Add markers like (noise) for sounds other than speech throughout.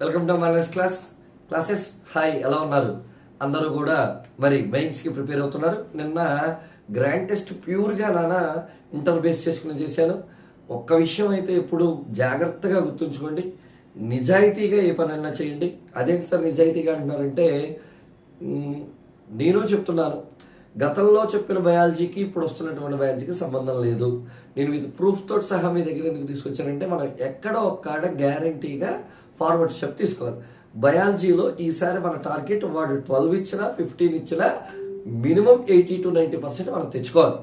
Welcome to my next class classes hi ఎలా ఉన్నారు? అందరూ కూడా మరి మెయిన్స్కి ప్రిపేర్ అవుతున్నారు. నిన్న గ్రాండ్ టెస్ట్ ప్యూర్గా నాన్న ఇంటర్ బేస్ చేసుకుని చేశాను. ఒక్క విషయం అయితే ఎప్పుడు జాగ్రత్తగా గుర్తుంచుకోండి. నిజాయితీగా ఏ పనైనా చేయండి. అదేంటి సార్ నిజాయితీగా అంటున్నారంటే నేను చెప్తున్నాను. గతంలో చెప్పిన బయాలజీకి ఇప్పుడు వస్తున్నటువంటి బయాలజీకి సంబంధం లేదు. నేను విత్ ప్రూఫ్తో సహా మీ దగ్గర ఎందుకు తీసుకొచ్చానంటే మనం ఎక్కడో ఒక్కడ గ్యారంటీగా ఫార్వర్డ్ స్టెప్ తీసుకోవాలి. బయాలజీలో ఈసారి మన టార్గెట్ వాడు ట్వెల్వ్ ఇచ్చినా ఫిఫ్టీన్ ఇచ్చినా minimum eighty to ninety percent మనం తెచ్చుకోవాలి.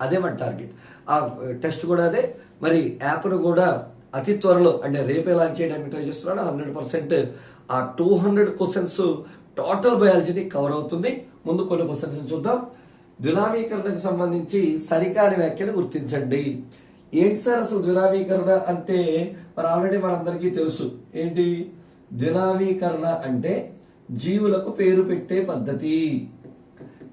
అదే మన టార్గెట్ ఆ టెస్ట్ కూడా అదే. మరి యాప్ను కూడా అతి త్వరలో అంటే రేపే లాంచ్ చేయడానికి ట్రై చేస్తున్నాను. హండ్రెడ్ పర్సెంట్ ఆ టూ హండ్రెడ్ క్వశ్చన్స్ టోటల్ బయాలజీని కవర్ అవుతుంది. ముందు కొన్ని క్వశ్చన్స్ చూద్దాం. ద్వినామీకరణకు సంబంధించి సరికాని వ్యాఖ్యను గుర్తించండి. ఏంటి సార్ అసలు ద్వినామీకరణ అంటే మరి ఆల్రెడీ మనందరికీ తెలుసు. ఏంటి? దునామీకరణ అంటే జీవులకు పేరు పెట్టే పద్ధతి.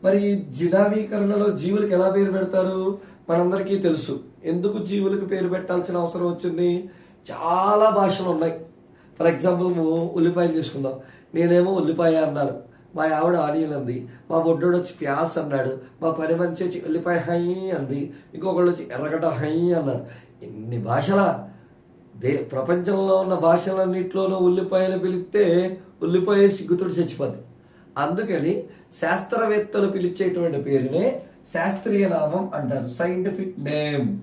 మరి జినామీకరణలో జీవులకు ఎలా పేరు పెడతారు? మనందరికీ తెలుసు. ఎందుకు జీవులకు పేరు పెట్టాల్సిన అవసరం వచ్చింది? చాలా భాషలు ఉన్నాయి. ఫర్ ఎగ్జాంపుల్ మేము ఉల్లిపాయలు తీసుకుందాం నేనేమో ఉల్లిపాయ అన్నాను. మా ఆవిడ ఆనియన్ అంది. మా బొడ్డోడు వచ్చి ప్యాస్ అన్నాడు. మా పని మనిషి వచ్చి ఉల్లిపాయ హై అంది. ఇంకొకళ్ళు వచ్చి ఎర్రగడ్డ హై అన్నాడు ఎన్ని భాషలా? దే ప్రపంచంలో ఉన్న భాషలన్నింటిలోనూ ఉల్లిపాయలు పిలిస్తే ఉల్లిపాయ సిగ్గుతుడు చచ్చిపోద్ది. అందుకని శాస్త్రవేత్తలు పిలిచేటువంటి పేరునే శాస్త్రీయ నామం అంటారు. సైంటిఫిక్ నేమ్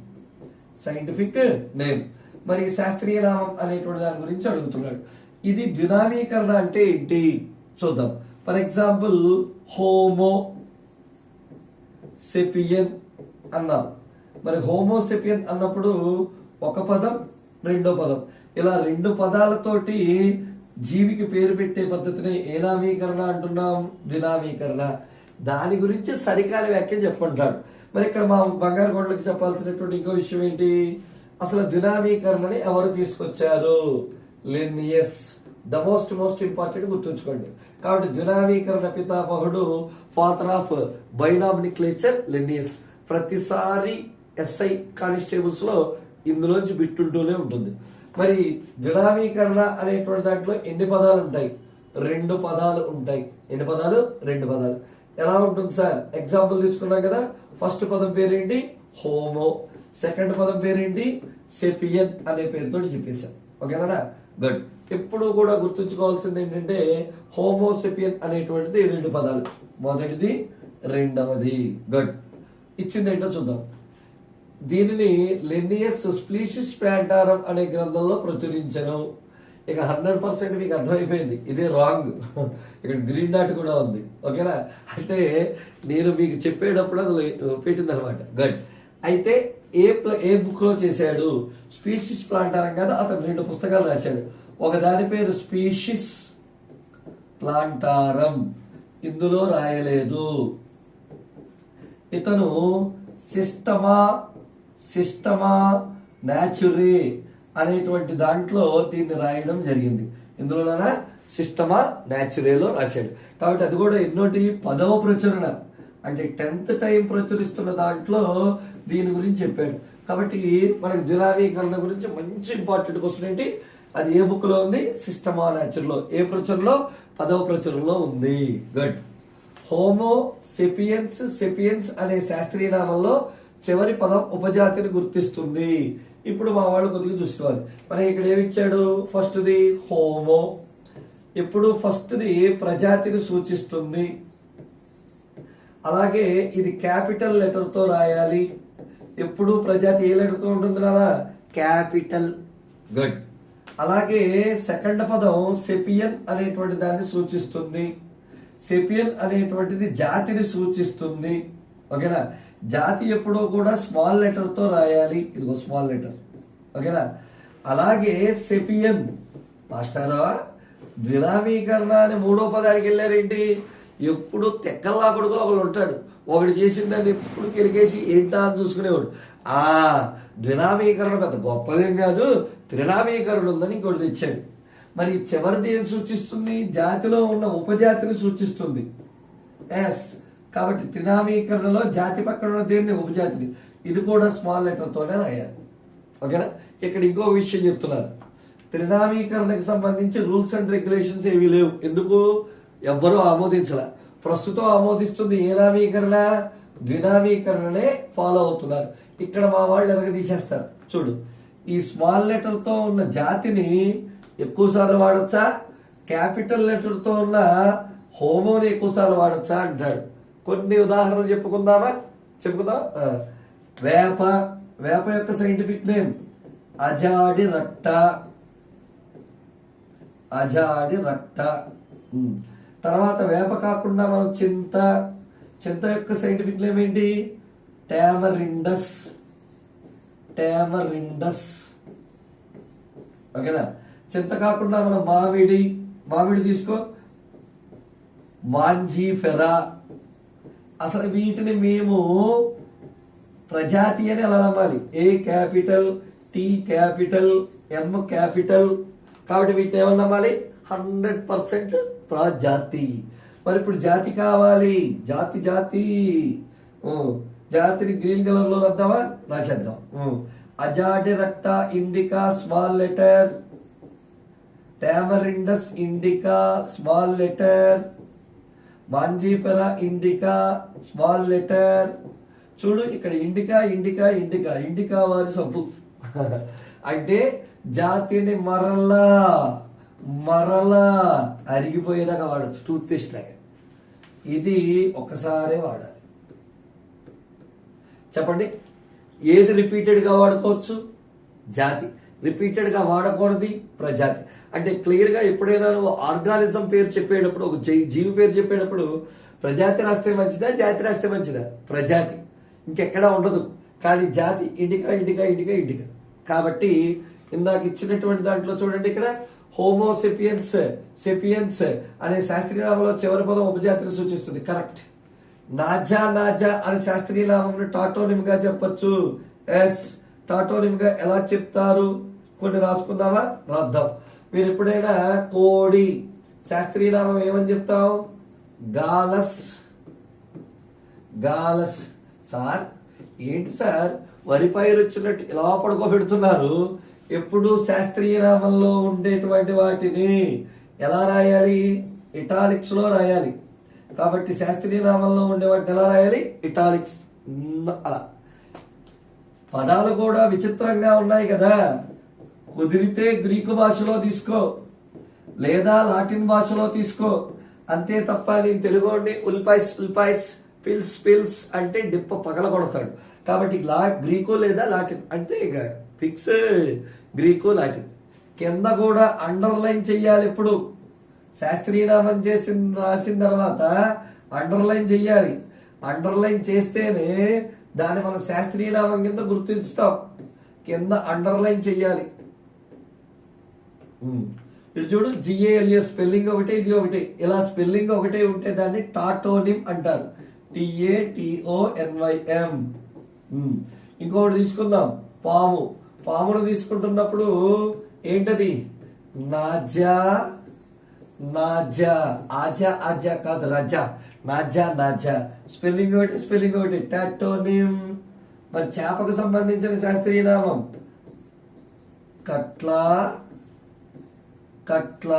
సైంటిఫిక్ నేమ్ మరి శాస్త్రీయ నామం అనేటువంటి దాని గురించి అడుగుతున్నాడు. ఇది దినామీకరణ అంటే ఏంటి? చూద్దాం. ఫర్ ఎగ్జాంపుల్ హోమో సెపియన్ అన్నాం మరి హోమోసెపియన్ అన్నప్పుడు ఒక పదం రెండో పదం. ఇలా రెండు పదాలతోటి జీవికి పేరు పెట్టే పద్ధతిని ఏ అంటున్నాం దినామీకరణ దాని గురించి సరికాని వ్యాఖ్య చెప్పంటాడు మరి ఇక్కడ మా బంగారు కొండలకి చెప్పాల్సినటువంటి ఇంకో విషయం ఏంటి? అసలు దినామీకరణని ఎవరు తీసుకొచ్చారు? Linnaeus the most most important గుర్తుంచుకోండి. కాబట్టి దినామీకరణ పితామహుడు ఫాదర్ ఆఫ్ బైనామినిక్లేచర్ లెన్నియస్ ప్రతిసారి ఎస్ఐ కానిస్టేబుల్స్లో ఇందులోంచి బిట్టుంటూనే ఉంటుంది. మరి దినామీకరణ అనేటువంటి దాంట్లో ఎన్ని పదాలు ఉంటాయి? రెండు పదాలు ఉంటాయి. ఎన్ని పదాలు? రెండు పదాలు. ఎలా ఉంటుంది సార్? ఎగ్జాంపుల్ తీసుకున్నాం కదా. ఫస్ట్ పదం పేరేంటి? హోమో. సెకండ్ పదం పేరేంటి? సెపియన్ అనే పేరుతో చెప్పేశాం. ఓకేనా? గుడ్ ఎప్పుడు కూడా గుర్తుంచుకోవాల్సింది ఏంటంటే హోమోసెపియన్ అనేటువంటిది రెండు పదాలు. మొదటిది రెండవది. గుడ్ ఇచ్చింది ఏంటో చూద్దాం. దీనిని లెనియస్ స్ప్లీషిస్ ప్యాంటారం అనే గ్రంథంలో ప్రచురించను. ఇక హండ్రెడ్ పర్సెంట్ మీకు అర్థమైపోయింది. ఇదే రాంగ్. ఇక్కడ గ్రీన్ డాట్ కూడా ఉంది. ఓకేనా? అంటే నేను మీకు చెప్పేటప్పుడు అది పెట్టింది అనమాట. గడ్ అయితే ఏ ప్ల- ఏ బుక్లో చేశాడు? స్పీషిస్ ప్లాంటారం కదా అతను రెండు పుస్తకాలు రాశాడు. ఒక దాని పేరు స్పీషిస్ ప్లాంటారం. ఇందులో రాయలేదు. ఇతను సిస్టమా సిస్టమా న్యాచురీ అనేటువంటి దాంట్లో దీన్ని రాయడం జరిగింది. ఇందులోన సిస్టమా న్యాచురేలో రాశాడు. కాబట్టి అది కూడా ఎన్నోటి పదవ ప్రచురణ. అంటే టెన్త్ టైం ప్రచురిస్తున్న దాంట్లో దీని గురించి చెప్పాడు. కాబట్టి మనకి దినామీకరణ గురించి మంచి ఇంపార్టెంట్ క్వశ్చన్ ఏంటి? అది ఏ బుక్లో ఉంది? సిస్టమా న్యాచురల్లో ఏ ప్రచురణలో? పదవ ప్రచురణలో ఉంది. గుడ్. హోమో సెపియన్స్ సెపియన్స్ అనే శాస్త్రీయ నామంలో చివరి పదం ఉపజాతిని గుర్తిస్తుంది. ఇప్పుడు మా వాళ్ళు కొద్దిగా చూసుకోవాలి. మనకి ఇక్కడ ఏమి ఇచ్చాడు? ఫస్ట్ది హోమో. ఇప్పుడు ఫస్ట్ది ప్రజాతిని సూచిస్తుంది? అలాగే ఇది క్యాపిటల్ లెటర్తో రాయాలి. ఎప్పుడు ప్రజాతి ఏ లెటర్తో ఉంటుంది కదా క్యాపిటల్. గుడ్. అలాగే సెకండ్ పదం సెపియన్ అనేటువంటి దాన్ని సూచిస్తుంది. సెపియన్ అనేటువంటిది జాతిని సూచిస్తుంది. ఓకేనా? జాతి ఎప్పుడూ కూడా స్మాల్ లెటర్తో రాయాలి. ఇదిగో స్మాల్ లెటర్. ఓకేనా? అలాగే సెపియన్. మాస్టారా ద్వినామీకరణ అని మూడో పదానికి వెళ్ళారేంటి? ఎప్పుడు తెక్కల్లా కొడుకులో ఒకడు ఉంటాడు. ఒకడు చేసిన దాన్ని ఎప్పుడు కెరికేసి ఏంటా అని చూసుకునేవాడు. ఆ ద్వినామీకరణ పెద్ద గొప్పదేం కాదు. త్రినామీకరణ ఉందని ఇంకోటి తెచ్చాడు. మరి చివరిది ఏం సూచిస్తుంది? జాతిలో ఉన్న ఉపజాతిని సూచిస్తుంది. ఎస్. కాబట్టి త్రినామీకరణలో జాతి పక్కన ఉన్న దేన్ని ఉపజాతిని. ఇది కూడా స్మాల్ లెటర్తోనే రాయాలి. ఓకేనా? ఇక్కడ ఇంకో విషయం చెప్తున్నారు త్రినామీకరణకు సంబంధించి రూల్స్ అండ్ రెగ్యులేషన్స్ ఏమీ లేవు. ఎందుకు? ఎవ్వరూ ఆమోదించలే. ప్రస్తుతం ఆమోదిస్తుంది ఏ నామీకరణ? ద్వినామీకరణనే ఫాలో అవుతున్నారు. ఇక్కడ మా వాళ్ళు ఎలాగ తీసేస్తారు చూడు ఈ స్మాల్ లెటర్తో ఉన్న జాతిని ఎక్కువసార్లు వాడచ్చా? క్యాపిటల్ లెటర్తో ఉన్న హోమోని ఎక్కువసార్లు వాడచ్చా అంటాడు. కొన్ని ఉదాహరణలు చెప్పుకుందామా? చెప్పుకుందాం వేప వేప యొక్క సైంటిఫిక్ నేమ్ అజాడి రక్త. అజాడి రక్త. తర్వాత వేప కాకుండా మనం చింత. చింత యొక్క సైంటిఫిక్ నేమ్ ఏంటి? ట్యామరిండస్ టేమరిండస్. ఓకేనా? చింత కాకుండా మనం మామిడి మామిడి తీసుకో. మాంజీఫెరా. అసలు వీటిని మేము ప్రజాతి అని ఎలా నమ్మాలి? A capital T capital M capital కాబట్టి వీటిని ఏమని నమ్మాలి? హండ్రెడ్ పర్సెంట్ ప్రజాతి. మరి ఇప్పుడు జాతి కావాలి. జాతి జాతి. జాతిని గ్రీన్ కలర్లో రాద్దామా? రాసేద్దాం. Azadirachta indica small letter. Tamarindus indica small letter. Mangifera indica small letter. చూడు ఇక్కడ ఇండికా ఇండికా ఇండికా ఇండికా వారి సబ్బు. (laughs) అంటే జాతిని మరలా మరలా అరిగిపోయేదాకా వాడచ్చు టూత్ పేస్ట్ లాగా. ఇది ఒకసారే వాడాలి. చెప్పండి ఏది రిపీటెడ్గా వాడుకోవచ్చు? జాతి. రిపీటెడ్గా వాడకూడదు ప్రజాతి. అంటే క్లియర్గా ఎప్పుడైనా నువ్వు ఆర్గానిజం పేరు చెప్పేటప్పుడు ఒక జీవి పేరు చెప్పేటప్పుడు ప్రజాతి రాస్తే మంచిదా జాతి రాస్తే మంచిదా? ప్రజాతి. ఇంకెక్కడా ఉండదు. కానీ జాతి ఇండికా ఇండికా ఇండికా ఇండికా. కాబట్టి ఇందాక ఇచ్చినటువంటి దాంట్లో చూడండి ఇక్కడ హోమోసెపియన్స్ సెపియన్స్ అనే శాస్త్రీయ నామంలో చివరి పదం ఉపజాతిని సూచిస్తుంది. కరెక్ట్ నాజా నాజా అనే శాస్త్రీయ నామం టాటోనిమ్గా చెప్పొచ్చు. ఎస్ టాటోనిమ్గా ఎలా చెప్తారు? కొన్ని రాసుకుందామా? రాద్దాం. మీరు ఎప్పుడైనా కోడి శాస్త్రీయ నామం ఏమని చెప్తాం గాలస్. గాలస్. సార్ ఏంటి సార్? వరి పైరు వచ్చినట్టు ఇలా పడుకోబెడుతున్నారు. ఎప్పుడు శాస్త్రీయ నామంలో ఉండేటువంటి వాటిని ఎలా రాయాలి? ఇటాలిక్స్లో రాయాలి. కాబట్టి శాస్త్రీయ నామంలో ఉండే వాటిని ఎలా రాయాలి? ఇటాలిక్స్. అలా. పదాలు కూడా విచిత్రంగా ఉన్నాయి కదా. కుదిరితే గ్రీకు భాషలో తీసుకో లేదా లాటిన్ భాషలో తీసుకో. అంతే తప్ప నేను తెలుగుని ఉల్పైస్ ఉల్పాయిస్ ఉల్పాయిస్ పిల్స్ పిల్స్ అంటే డిప్ప పగల కొడతాడు. కాబట్టి లా గ్రీకు లేదా లాటిన్ అంతే ఇక. ఫిక్స్. Greek Latin. కింద కూడా అండర్లైన్ చెయ్యాలి ఇప్పుడు. శాస్త్రీయ నామం చేసిన రాసిన తర్వాత అండర్లైన్ చెయ్యాలి. అండర్లైన్ చేస్తేనే దాన్ని మనం శాస్త్రీయ నామం కింద గుర్తిస్తాం. కింద అండర్లైన్ చెయ్యాలి. ఇది చూడు జిఏఎల్ఏ స్పెల్లింగ్ ఒకటే ఇది ఒకటే. ఇలా స్పెల్లింగ్ ఒకటే ఉంటే దాన్ని టాటోనిమ్ అంటారు. టిఏ టిఓఎన్వైఎం ఇంకొకటి తీసుకుందాం. పాము. పామును తీసుకుంటున్నప్పుడు ఏంటది? నాజా నాజా. ఆజా ఆజా కాదు రజా. నాజా నాజా. స్పెల్లింగ్ ఒకటి స్పెల్లింగ్ ఒకటి. టాటోనిమ్. మరి చేపకు సంబంధించిన శాస్త్రీయ నామం. కట్లా కట్ల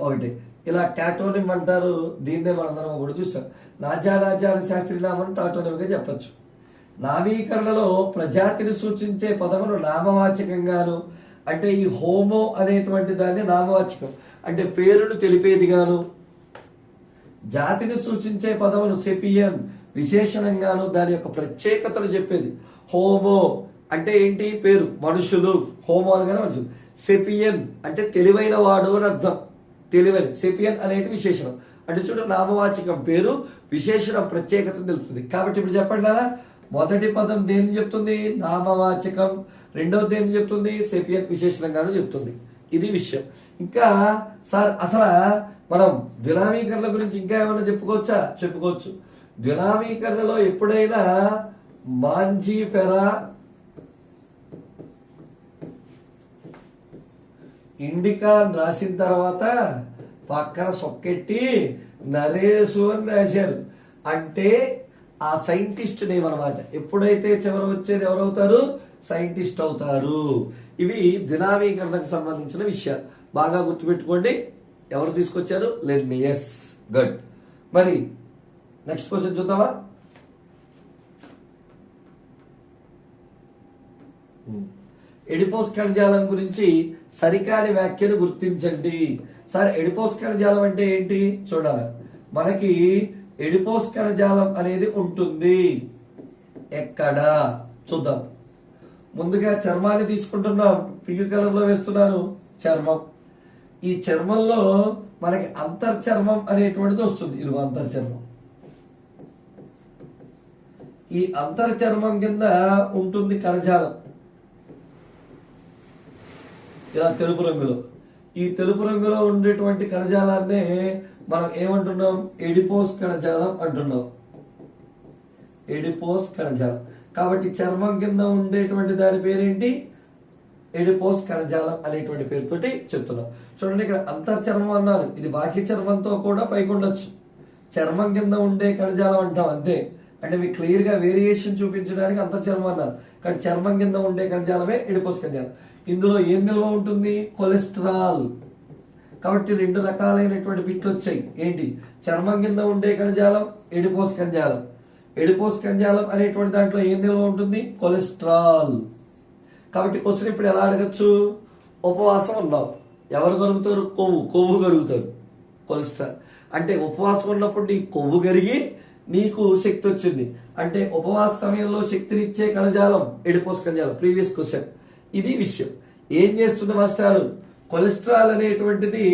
ఒకటి. ఇలా టాటోనిమ్ అంటారు దీన్నే మనందరం ఒకటి చూసాం నాజా రాజా అనే శాస్త్రీయ నామం చెప్పచ్చు. నామీకరణలో ప్రజాతిని సూచించే పదమును నామవాచకంగాను అంటే ఈ హోమో అనేటువంటి దాన్ని నామవాచకం అంటే పేరును తెలిపేదిగాను. జాతిని సూచించే పదమును సెపియన్ విశేషణంగాను దాని యొక్క ప్రత్యేకతలు చెప్పేది. హోమో అంటే ఏంటి? పేరు. మనుషులు. హోమో అనగానే మనుషులు. సెపియన్ అంటే తెలివైన వాడు అని అర్థం. తెలివైన. సెపియన్ అనేటి విశేషణం. అంటే చూడ నామవాచకం పేరు విశేషణం ప్రత్యేకత తెలుపుతుంది. కాబట్టి ఇప్పుడు చెప్పండి కదా మొదటి పదం దేని చెప్తుంది? నామవాచకం. రెండవది దేని చెప్తుంది? సెపియన్ విశేషణంగాను చెప్తుంది. ఇది విషయం. ఇంకా సార్ అసలు మనం దినామీకరణ గురించి ఇంకా ఏమైనా చెప్పుకోవచ్చా? చెప్పుకోవచ్చు. దినామీకరణలో ఎప్పుడైనా మాంజీపెరా ఇండికా రాసిన తర్వాత పక్కన సొక్కెట్టి నరేసు అని రాశారు. అంటే ఆ సైంటిస్ట్ నేమ్ అనమాట ఎప్పుడైతే చివరి వచ్చేది ఎవరవుతారు? సైంటిస్ట్ అవుతారు. ఇవి దినావీకరణకు సంబంధించిన విషయాలు. బాగా గుర్తుపెట్టుకోండి. ఎవరు తీసుకొచ్చారు? లెన్మియస్ గుడ్ మరి నెక్స్ట్ క్వశ్చన్ చూద్దామా? Hmm. ఎడిపోస్ కణజాలం గురించి సరికాని వ్యాఖ్యలు గుర్తించండి. సార్ ఎడిపోస్ కణజాలం అంటే ఏంటి? చూడాలి. మనకి ఎడిపోస్ కణజాలం అనేది ఉంటుంది. ఎక్కడ? చూద్దాం. ముందుగా చర్మాన్ని తీసుకుంటున్నాం. పింక్ కలర్లో వేస్తున్నాను. చర్మం. ఈ చర్మంలో మనకి అంతర్చర్మం అనేటువంటిది వస్తుంది. ఇది అంతర్చర్మం. ఈ అంతర్చర్మం కింద ఉంటుంది కణజాలం. ఇలా తెలుపు రంగులో. ఈ తెలుపు రంగులో ఉండేటువంటి కణజాలాన్ని మనం ఏమంటున్నాం? ఎడిపోస్ కణజాలం అంటున్నాం. ఎడిపోస్ కణజాలం. కాబట్టి చర్మం కింద ఉండేటువంటి దాని పేరేంటి? ఎడిపోస్ కణజాలం అనేటువంటి పేరుతోటి చెప్తున్నాం. చూడండి ఇక్కడ అంతర్చర్మం అన్నారు. ఇది బాహ్య చర్మంతో కూడా పైకి ఉండొచ్చు. చర్మం కింద ఉండే కణజాలం అంటాం అంతే. అంటే మీకు క్లియర్గా వేరియేషన్ చూపించడానికి అంతర్చర్మం అన్నారు. కానీ చర్మం కింద ఉండే కణజాలమే ఎడిపోస్ కణజాలం. ఇందులో ఏం నిల్వ ఉంటుంది? కొలెస్ట్రాల్. కాబట్టి రెండు రకాలైనటువంటి బిట్లు వచ్చాయి. ఏంటి? చర్మం కింద ఉండే కణజాలం ఎడిపోస్ కణజాలం ఎడిపోస్ కణజాలం అనేటువంటి దాంట్లో ఏం నిల్వ ఉంటుంది? కొలెస్ట్రాల్. కాబట్టి క్వశ్చన్ ఇప్పుడు ఎలా అడగచ్చు? ఉపవాసం ఉన్నావు ఎవరు కరుగుతారు? కొవ్వు. కొవ్వు కరుగుతారు. కొలెస్ట్రాల్. అంటే ఉపవాసం ఉన్నప్పుడు నీ కొవ్వు కరిగి నీకు శక్తి వచ్చింది. అంటే ఉపవాస సమయంలో శక్తినిచ్చే కణజాలం ఎడిపోస్ కణజాలం ప్రీవియస్ క్వశ్చన్. ఇది విషయం. ఏం చేస్తుంది మాస్టారు? కొలెస్ట్రాల్ అనేటువంటిది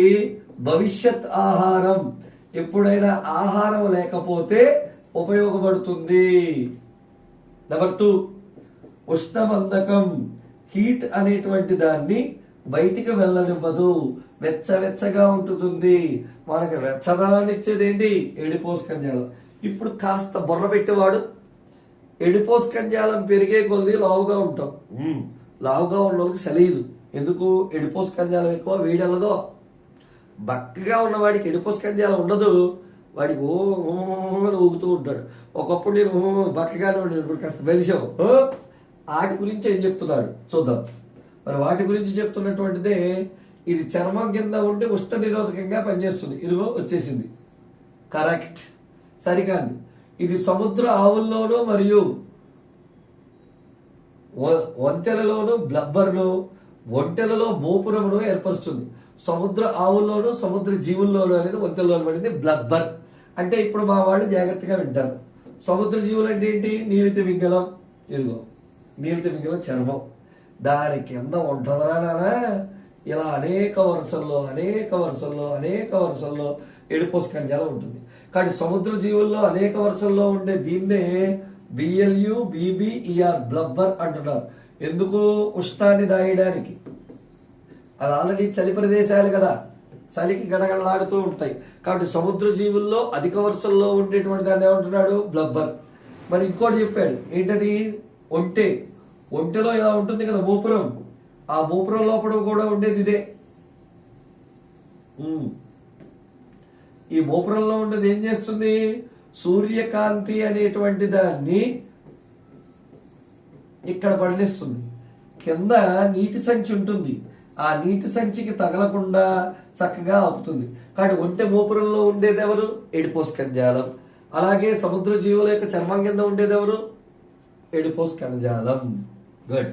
భవిష్యత్ ఆహారం. ఎప్పుడైనా ఆహారం లేకపోతే ఉపయోగపడుతుంది. నెంబర్ టూ ఉష్ణమందకం హీట్ అనేటువంటి దాన్ని బయటికి వెళ్ళనివ్వదు. వెచ్చవెచ్చగా ఉంటుంది మనకి వెచ్చదనాన్ని ఇచ్చేది ఏంటి ఎడిపోస్ ఇప్పుడు కాస్త బుర్ర పెట్టేవాడు. ఎడిపోస్ పెరిగే కొద్ది లావుగా ఉంటాం. లావుగా ఉన్న వాళ్ళకి సలీదు ఎందుకు? ఎడిపోస్ కంజాలం ఎక్కువ వేడెలదో బక్కగా ఉన్నవాడికి ఎడిపోస్ కంజాలం ఉండదు. వాడికి ఓ ఊగుతూ ఉంటాడు. ఒకప్పుడు నేను బక్కగానే ఉండేది ఇప్పుడు కాస్త బలిసావు వాటి గురించి ఏం చెప్తున్నాడు? చూద్దాం. మరి వాటి గురించి చెప్తున్నటువంటిదే ఇది చర్మం కింద ఉండి ఉష్ణ నిరోధకంగా పనిచేస్తుంది. ఇదిగో వచ్చేసింది. కరెక్ట్. సరికాదు. ఇది సముద్ర ఆవుల్లోనూ మరియు వంతెనలోను బ్లబ్బర్ను ఒంటెలలో మోపురమును ఏర్పరుస్తుంది. సముద్ర ఆవుల్లోను సముద్ర జీవుల్లోను అనేది వంతెనలో పడింది బ్లబ్బర్. అంటే ఇప్పుడు మా వాళ్ళు జాగ్రత్తగా వింటారు. సముద్ర జీవులు అంటే ఏంటి? నీలిత మింగళం. ఇదిగో నీలిత మింగళం చర్మం. దాని కింద ఉంటుందా నానా? ఇలా అనేక వరుసల్లో అనేక వరుసల్లో అనేక వరుసల్లో ఎడిపోస్ కంజాల ఉంటుంది. కానీ సముద్ర జీవుల్లో అనేక వరుసల్లో ఉండే దీన్నే బిఎల్యు బీబీఈఆర్ బ్లబ్బర్ అంటున్నారు. ఎందుకు ఉష్ణాన్ని దాయడానికి? అది ఆల్రెడీ చలి ప్రదేశాలు కదా. చలికి గడగడలాడుతూ ఉంటాయి. కాబట్టి సముద్ర జీవుల్లో అధిక వరుసల్లో ఉండేటువంటి దాన్ని ఏమంటున్నాడు? బ్లబ్బర్ మరి ఇంకోటి చెప్పాడు. ఏంటది? ఒంటె. ఒంటెలో ఇలా ఉంటుంది కదా మూపురం ఆ మూపురం లోపల కూడా ఉండేది ఇదే. ఈ మూపురంలో ఉండేది ఏం చేస్తుంది? సూర్యకాంతి అనేటువంటి దాన్ని ఇక్కడ పడలేస్తుంది. కింద నీటి సంచి ఉంటుంది. ఆ నీటి సంచికి తగలకుండా చక్కగా ఆపుతుంది. కాబట్టి ఒంటె మోపురంలో ఉండేది ఎవరు? ఎడిపోస్ కణజాలం అలాగే సముద్ర జీవుల యొక్క చర్మం కింద ఉండేది ఎవరు? ఎడిపోస్ కణజాలం గడ్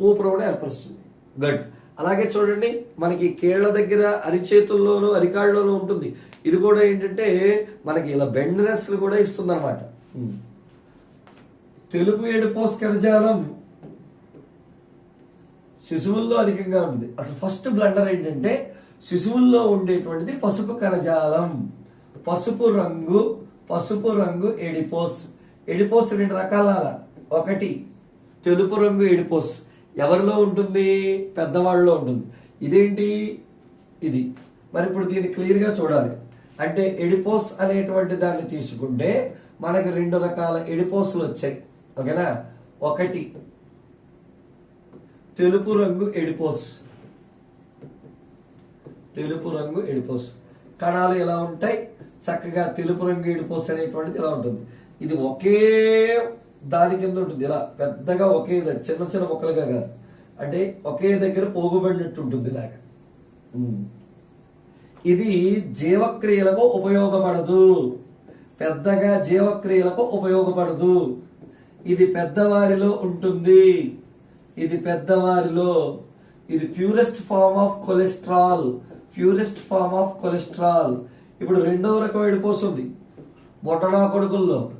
మూపురం కూడా ఏర్పరుస్తుంది. గడ్ అలాగే చూడండి మనకి కేళ్ళ దగ్గర అరిచేతుల్లోనూ అరికాళ్ళలోనూ ఉంటుంది. ఇది కూడా ఏంటంటే మనకి ఇలా బెండ్నెస్ కూడా ఇస్తుంది అనమాట తెలుపు ఎడిపోస్ కణజాలం శిశువుల్లో అధికంగా ఉంటుంది. అసలు ఫస్ట్ బ్లండర్ ఏంటంటే శిశువుల్లో ఉండేటువంటిది పసుపు కణజాలం. పసుపు రంగు పసుపు రంగు ఎడిపోస్ ఎడిపోస్ రెండు రకాల ఒకటి తెలుపు రంగు ఎడిపోస్ ఎవరిలో ఉంటుంది? పెద్దవాళ్ళలో ఉంటుంది. ఇదేంటి? ఇది. మరి ఇప్పుడు దీన్ని క్లియర్గా చూడాలి. అంటే ఎడిపోస్ అనేటువంటి దాన్ని తీసుకుంటే మనకి రెండు రకాల ఎడిపోస్లు వచ్చాయి. ఓకేనా? ఒకటి తెలుపు రంగు ఎడిపోస్. తెలుపు రంగు ఎడిపోస్. కణాలు ఎలా ఉంటాయి? చక్కగా తెలుపు రంగు ఎడిపోస్ అనేటువంటిది ఇలా ఉంటుంది? ఇది ఒకే దాని కింద ఉంటుంది. ఇలా పెద్దగా ఒకే చిన్న చిన్న మొక్కలుగా కాదు. అంటే ఒకే దగ్గర పోగుబడినట్టు ఉంటుంది ఇలాగా. ఇది జీవక్రియలకు ఉపయోగపడదు. పెద్దగా జీవక్రియలకు ఉపయోగపడదు. ఇది పెద్దవారిలో ఉంటుంది. ఇది పెద్దవారిలో. ఇది purest form of cholesterol. Purest form of cholesterol. ఇప్పుడు రెండవ రకం ఉంది బొటనా కొడుకుల్లో.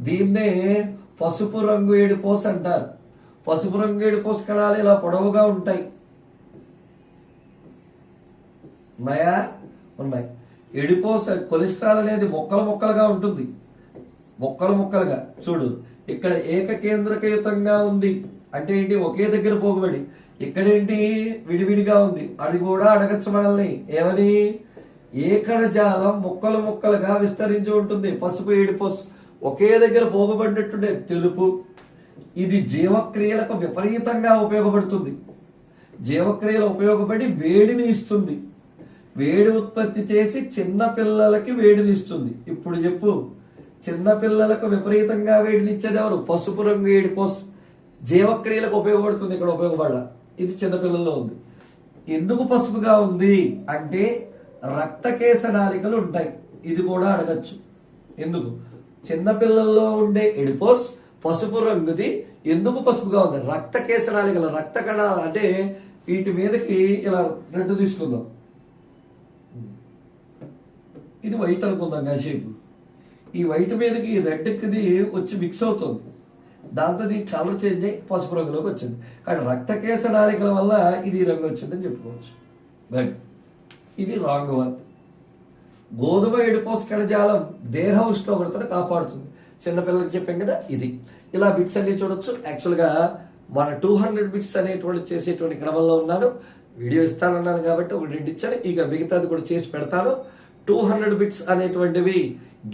దీన్నే పసుపు రంగు ఏడిపోస అంటారు. పసుపు రంగు ఏడిపోస కణాలు ఇలా పొడవుగా ఉంటాయి. నయా ఉన్నాయి. ఎడిపోస కొలెస్ట్రాల్ అనేది మొక్కలు మొక్కలుగా ఉంటుంది. మొక్కలు మొక్కలుగా. చూడు ఇక్కడ ఏకకేంద్రకయుతంగా ఉంది. అంటే ఏంటి? ఒకే దగ్గర పోగుబడి. ఇక్కడేంటి? విడివిడిగా ఉంది. అది కూడా అడగచ్చు మనల్ని. ఏమని? ఏకణజాలం మొక్కలు మొక్కలుగా విస్తరించి ఉంటుంది. పసుపు ఏడిపోసు ఒకే దగ్గర పోగుబడినట్టుండే. తెలుపు. ఇది జీవక్రియలకు విపరీతంగా ఉపయోగపడుతుంది. జీవక్రియలు ఉపయోగపడి వేడిని ఇస్తుంది. వేడి ఉత్పత్తి చేసి చిన్న పిల్లలకి వేడినిస్తుంది. ఇప్పుడు చెప్పు చిన్న పిల్లలకు విపరీతంగా వేడినిచ్చేది ఎవరు? పసుపు రంగు ఏడిపోస్ జీవక్రియలకు ఉపయోగపడుతుంది ఇక్కడ ఉపయోగపడాల. ఇది చిన్నపిల్లల్లో ఉంది. ఎందుకు పసుపుగా ఉంది? అంటే రక్తకేశ నాళికలు ఉంటాయి. ఇది కూడా అడగచ్చు. ఎందుకు? చిన్నపిల్లల్లో ఉండే ఎడిపోస్ పసుపు రంగుది ఎందుకు పసుపుగా ఉంది? రక్తకేశ నాళికలు రక్త కణాలు అంటే వీటి మీదకి ఇలా రెడ్ తీసుకుందాం. ఇది వైట్ అనుకుందాం కాసేపు. ఈ వైట్ మీదకి ఈ రెడ్కి వచ్చి మిక్స్ అవుతుంది. దాంతో దీని కలర్ చేంజ్ అయ్యి పసుపు రంగులోకి వచ్చింది. కానీ రక్తకేశ నాళికల వల్ల ఇది ఈ రంగు వచ్చిందని చెప్పుకోవచ్చు. బట్ ఇది రాంగ్ వర్త్ గోధుమ ఎడిపోస్ కణజాలం దేహ ఉష్ణోగ్రతను కాపాడుతుంది. చిన్నపిల్లలకి చెప్పాం కదా ఇది. ఇలా బిట్స్ అన్ని చూడొచ్చు. యాక్చువల్గా మన టూ హండ్రెడ్ బిట్స్ అనేటువంటి చేసేటువంటి క్రమంలో ఉన్నాను. వీడియో ఇస్తానన్నాను కాబట్టి ఒక రెండు ఇచ్చాను. ఇక మిగతాది కూడా చేసి పెడతాను. టూ హండ్రెడ్ బిట్స్ అనేటువంటివి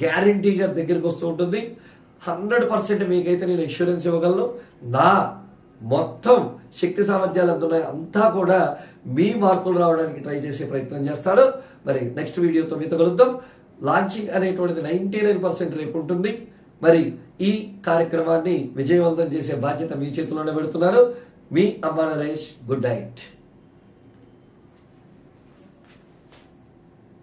గ్యారంటీగా దగ్గరికి వస్తూ ఉంటుంది. హండ్రెడ్ పర్సెంట్ మీకైతే నేను ఇన్సూరెన్స్ ఇవ్వగలను. నా మొత్తం శక్తి సామర్థ్యాలు ఎంత ఉన్నాయో అంతా కూడా మీ మార్కులు రావడానికి ట్రై చేసే ప్రయత్నం చేస్తాను. మరి నెక్స్ట్ వీడియోతో మీతో కలుద్దాం. లాంచింగ్ అనేటువంటిది నైంటీ నైన్ పర్సెంట్ రేపు ఉంటుంది. మరి ఈ కార్యక్రమాన్ని విజయవంతం చేసే బాధ్యత మీ చేతిలోనే పెడుతున్నాను. మీ అమ్మా నరేష్ గుడ్ నైట్.